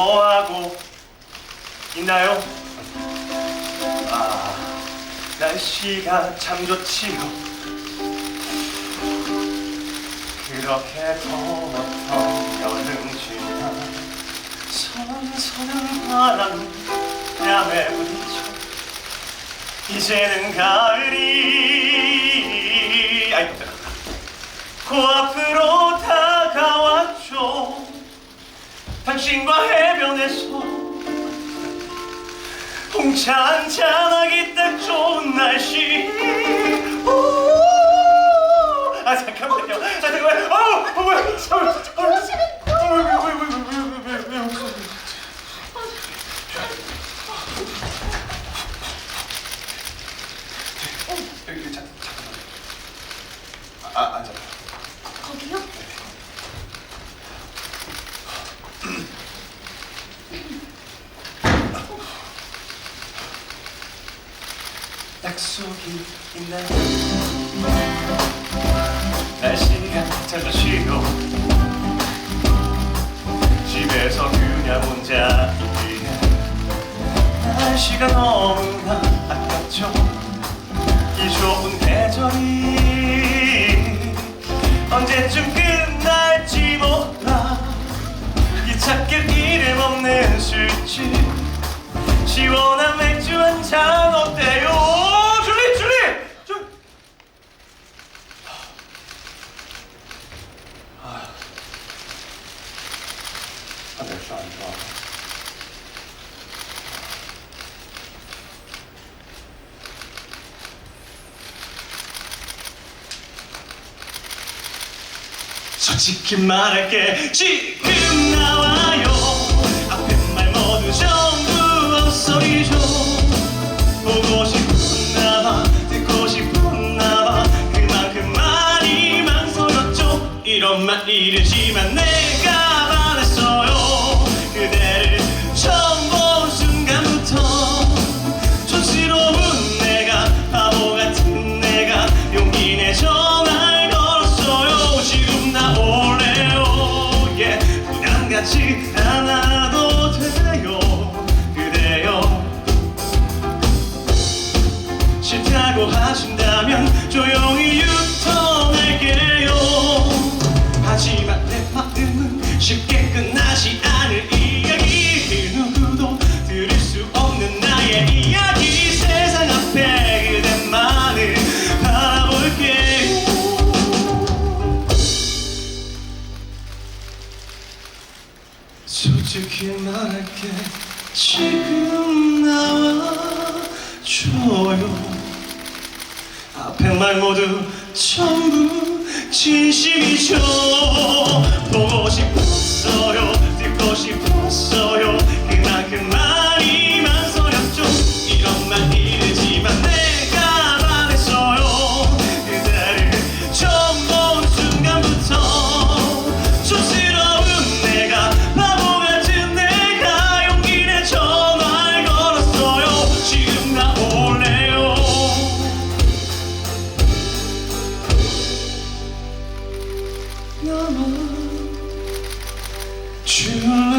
뭐 있나요? 아, 날씨가 참 좋지요. 그렇게 더웠던 여름지만 선선한 바람 뺨에 부딪혀 이제는 가을이 아이고 코앞으로 당신과 해변에서 홍차 한잔하기 딱 좋은 날씨 우! 아 잠깐만요 아 잠깐만요 어, 잠 잠깐만 아 앉아 거기요? 약속이 있나요? 날씨가 참 좋지요 집에서 그냥 혼자 있기에 날씨가 너무나 아깝죠 이 좋은 계절이 언제쯤 끝날지 몰라 이 찾길 이름 없는 술집 시원한 맥주 한 잔 어때요? 아, 404가 솔직히 말할게. 지금 나와요. 앞에 말 모두 전부 헛소리죠. 보고 싶었나봐 듣고 싶었나봐. 그만큼 많이 망설였죠. 이런 말 이르지만 내가 하신다면 조용히 유턴할게요. 하지만 내 마음은 쉽게 끝나지 않을 이야기. 그 누구도 들을 수 없는 나의 이야기. 세상 앞에 그대만을 바라볼게요 솔직히 말할게. 지금 나와줘요 말 모두 전부 진심이죠 you.